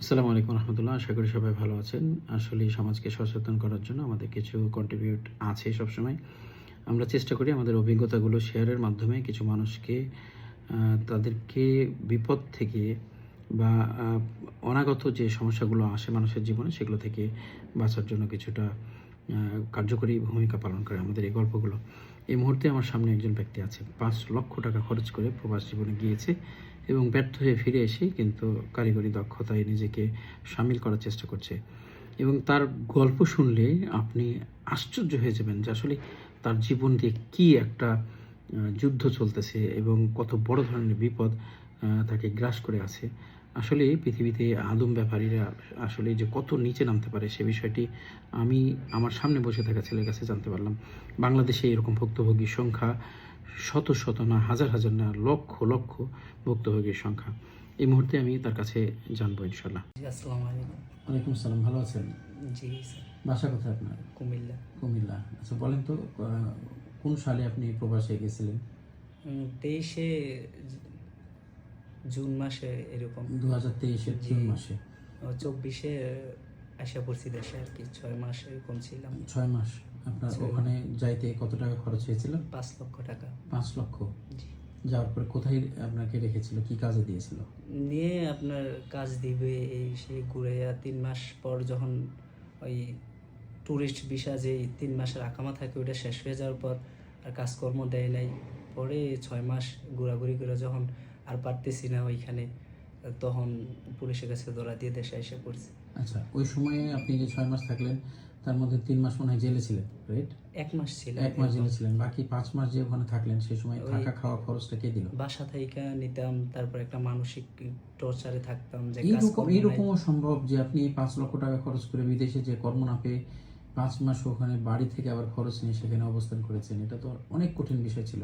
আসসালামু আলাইকুম রহমতুল্লাহ, আশা করি সবাই ভালো আছেন। আসলে সমাজকে সচেতন করার জন্য আমাদের কিছু কন্ট্রিবিউট আছে সবসময়। আমরা চেষ্টা করি আমাদের অভিজ্ঞতাগুলো শেয়ারের মাধ্যমে কিছু মানুষকে তাদেরকে বিপদ থেকে বা অনাগত যে সমস্যাগুলো আসে মানুষের জীবনে সেগুলো থেকে বাঁচার জন্য কিছুটা কার্যকরী ভূমিকা পালন করে আমাদের এই গল্পগুলো। এই মুহূর্তে আমার সামনে একজন ব্যক্তি আছে। পাঁচ লক্ষ টাকা খরচ করে প্রবাস জীবনে গিয়েছে। এবং ব্যর্থ হয়ে ফিরে এসে কিন্তু কারিগরি দক্ষতায় নিজেকে সামিল করার চেষ্টা করছে। এবং তার গল্প শুনলে আপনি আশ্চর্য হয়ে যাবেন যে আসলে তার জীবন দিয়ে কী একটা যুদ্ধ চলতেছে এবং কত বড় ধরনের বিপদ তাকে গ্রাস করে আছে। আসলে পৃথিবীতে আদম ব্যাপারীরা আসলে যে কত নিচে নামতে পারে সে বিষয়টি আমি আমার সামনে বসে থাকা ছেলের কাছে জানতে পারলাম। বাংলাদেশে এরকম ভুক্তভোগীর সংখ্যা শত শত না হাজার হাজার না লক্ষ লক্ষ ভুক্তভোগীর সংখ্যা। এই মুহূর্তে আমি তার কাছে জানব ইনশাল্লাহ জি আসসালামু আলাইকুম। ওয়ালাইকুম আসসালাম ভালো আছেন? জি স্যার। বাসা কোথায় আপনার? কুমিল্লা। কুমিল্লা। আচ্ছা বলেন তো কোন সালে আপনি প্রবাসে গেছিলেন? তেইশে জুন মাসে এরকম। দু হাজার তেইশের জুন মাসে। চব্বিশে আশা পড়ছি দেশে আর কি ছয় মাস এরকম ছিলাম। ছয় মাস। আপনার ওখানে যাইতে কত টাকা খরচ হয়েছিল? পাঁচ লক্ষ টাকা। পাঁচ লক্ষ? যাওয়ার পরে কোথায় আপনাকে রেখেছিল? কি কাজে দিয়েছিল? নিয়ে আপনার কাজ দিবে এই সেই ঘুরে তিন মাস পর যখন ওই ট্যুরিস্ট ভিসা যে তিন মাসের আকামা থাকে ওটা শেষ হয়ে যাওয়ার পর আর কাজকর্ম দেয় নাই। পরে ছয় মাস ঘোরাঘুরি করে যখন আর পারতেছি না ওইখানে তখন পুলিশের কাছে ধরা দিয়ে দেশে এসে পড়ছি। আচ্ছা। ওই সময়ে আপনি যে ছয় মাস থাকলেন তার মধ্যে তিন মাস মনে হয় জেলে ছিলেন রাইট এক মাস ছিল এক মাস জেলে ছিলেন। বাকি পাঁচ মাস যে ওখানে থাকলেন সেই সময় থাকা খাওয়া খরচটা কে দিল? বাসা থেকে নিতাম তারপর একটা মানসিক টর্চারে থাকতাম যে এইরকম। এইরকমও সম্ভব যে আপনি পাঁচ লক্ষ টাকা খরচ করে বিদেশে যে কর্ম না পেয়ে পাঁচ মাস ওখানে বাড়ি থেকে আবার খরচ নিয়ে সেখানে অবস্থান করেছেন এটা তো অনেক কঠিন বিষয় ছিল।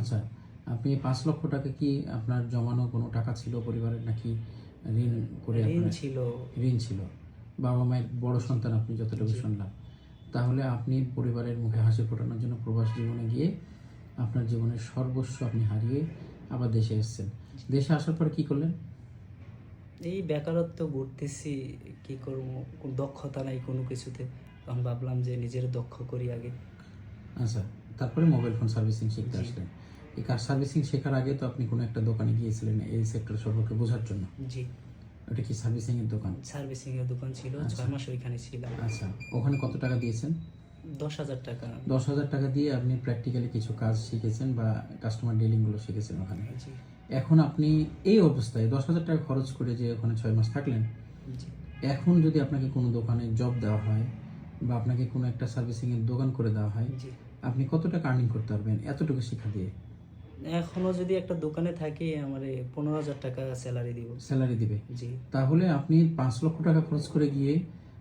আচ্ছা আপনি পাঁচ লক্ষ টাকা কি আপনার জমানো কোনো টাকা ছিল পরিবারের নাকি ঋণ করে ঋণ ছিল। ঋণ ছিল। বাবা মায়ের বড় সন্তান আপনি যতটুকু শুনলাম। তাহলে আপনি পরিবারের মুখে হাসি ফোটানোর জন্য প্রবাস জীবনে গিয়ে আপনার জীবনের সর্বস্ব আপনি হারিয়ে আবার দেশে এসেছেন। দেশে আসার পর কি করলেন? এই বেকারত্ব ঘুরতেছি কি করব? কোন দক্ষতা নাই কোনো কিছুতে। তখন ভাবলাম যে নিজের দক্ষ করি আগে। আচ্ছা তারপরে মোবাইল ফোন সার্ভিসিং শিখতে। আসলেন। এই কার সার্ভিসিং শেখার আগে তো আপনি কোনো একটা দোকানে গিয়েছিলেন এই সেক্টর সম্পর্কে বোঝার জন্য? জি। ওটা কি সার্ভিসিং এর দোকান? সার্ভিসিং এর দোকান ছিল আচ্ছা। ছয় মাস ওইখানে ছিলাম। আচ্ছা ওখানে কত টাকা দিয়েছেন? দশ হাজার টাকা। দশ হাজার টাকা দিয়ে আপনি প্র্যাকটিক্যালি কিছু কাজ শিখেছেন বা কাস্টমার ডিলিংগুলো শিখেছেন ওখানে। এখন আপনি এই অবস্থায় দশ হাজার টাকা খরচ করে যে ওখানে ছয় মাস থাকলেন জি। এখন যদি আপনাকে কোনো দোকানে জব দেওয়া হয় বা আপনাকে কোনো একটা সার্ভিসিং এর দোকান করে দেওয়া হয় জি। আপনি কত টাকা আর্নিং করতে পারবেন? এতটুকু শিক্ষা দিয়ে। এখনও যদি একটা দোকানে থাকি আমার পনেরো হাজার টাকা স্যালারি দিব। স্যালারি দিবে? জি। তাহলে আপনি পাঁচ লক্ষ টাকা খরচ করে গিয়ে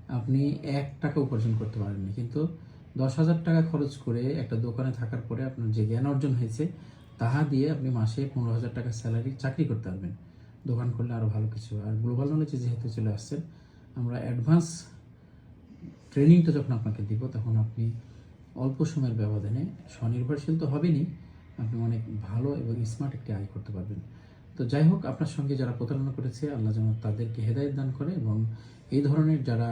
আপনি এক টাকা উপার্জন করতে পারেননি কিন্তু দশ হাজার টাকা খরচ করে একটা দোকানে থাকার পরে আপনার যে জ্ঞান অর্জন হয়েছে তাহা দিয়ে আপনি মাসে পনেরো হাজার টাকা স্যালারি চাকরি করতে পারবেন। দোকান করলে আরও ভালো কিছু। আর গ্লোবাল নলেজে যেহেতু চলে আসছেন আমরা অ্যাডভান্স ট্রেনিংটা যখন আপনাকে দিব তখন আপনি অল্প সময়ের ব্যবধানে স্বনির্ভরশীল তো হবেনই আপনি অনেক ভালো এবং স্মার্ট একটি আয় করতে পারবেন। তো যাই হোক, আপনার সঙ্গে যারা প্রতারণা করেছে, আল্লাহ যেন তাদেরকে হেদায়ত দান করে এবং এই ধরনের যারা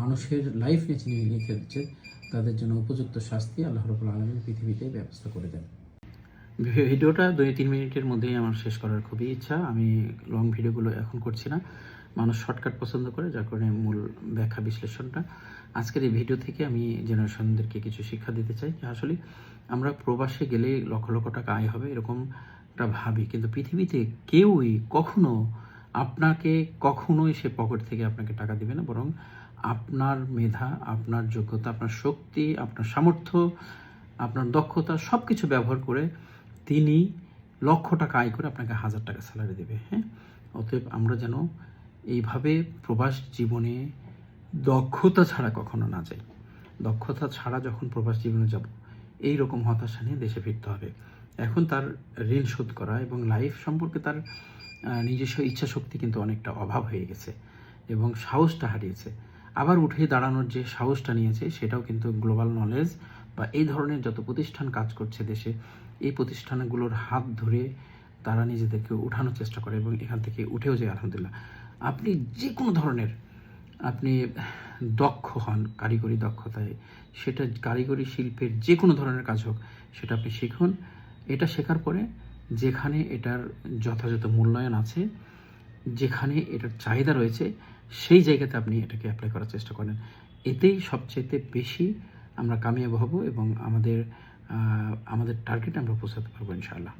মানুষের লাইফ নিয়ে চিনি লিখে দিচ্ছে তাদের জন্য উপযুক্ত শাস্তি আল্লাহ রবুল আলমীর পৃথিবীতে ব্যবস্থা করে দেন। ভিডিওটা দুই তিন মিনিটের মধ্যেই আমার শেষ করার খুবই ইচ্ছা। আমি লং ভিডিওগুলো এখন করছি না। মানুষ শর্টকাট পছন্দ করে, যার কারণে মূল ব্যাখ্যা বিশ্লেষণটা। আজকের এই ভিডিও থেকে আমি জেনারেশনদেরকে কিছু শিক্ষা দিতে চাই যে আসলে আমরা প্রবাসে গেলে লক্ষ লক্ষ টাকা আয় হবে এরকমটা ভাবি। কিন্তু পৃথিবীতে কেউই কখনো আপনাকে কখনোই সে পকেট থেকে আপনাকে টাকা দিবে না। বরং আপনার মেধা, আপনার যোগ্যতা, আপনার শক্তি, আপনার সামর্থ্য, আপনার দক্ষতা সব কিছু ব্যবহার করে তিনি লক্ষ টাকা আয় করে আপনাকে হাজার টাকা স্যালারি দেবে। হ্যাঁ? অতএব আমরা যেন এইভাবে প্রবাস জীবনে দক্ষতা ছাড়া কখনো না যাই দক্ষতা ছাড়া যখন প্রবাস জীবনে যাব, এই রকম হতাশা নিয়ে দেশে ফিরতে হবে। এখন তার ঋণ শোধ করা এবং লাইফ সম্পর্কে তার নিজস্ব ইচ্ছা শক্তি কিন্তু অনেকটা অভাব হয়ে গেছে এবং সাহসটা হারিয়েছে। আবার উঠে দাঁড়ানোর যে সাহসটা নিয়েছে, সেটাও কিন্তু গ্লোবাল নলেজ বা এই ধরনের যত প্রতিষ্ঠান কাজ করছে দেশে, এই প্রতিষ্ঠানগুলোর হাত ধরে তারা নিজেদেরকে উঠানোর চেষ্টা করে এবং এখান থেকে উঠেও যায়, আলহামদুলিল্লাহ। আপনি যে কোনো ধরনের আপনি দক্ষ হন, কারিগরি দক্ষতায়, সেটা কারিগরি শিল্পের যে কোনো ধরনের কাজ হোক, সেটা আপনি শিখুন। এটা শেখার পরে যেখানে এটার যথাযথ মূল্যায়ন আছে, যেখানে এটার চাহিদা রয়েছে, সেই জায়গাতে আপনি এটাকে অ্যাপ্লাই করার চেষ্টা করেন। এতেই সবচেয়ে বেশি আমরা কামিয়াব হব এবং আমাদের আমাদের টার্গেট আমরা পৌঁছাতে পারব ইনশাআল্লাহ।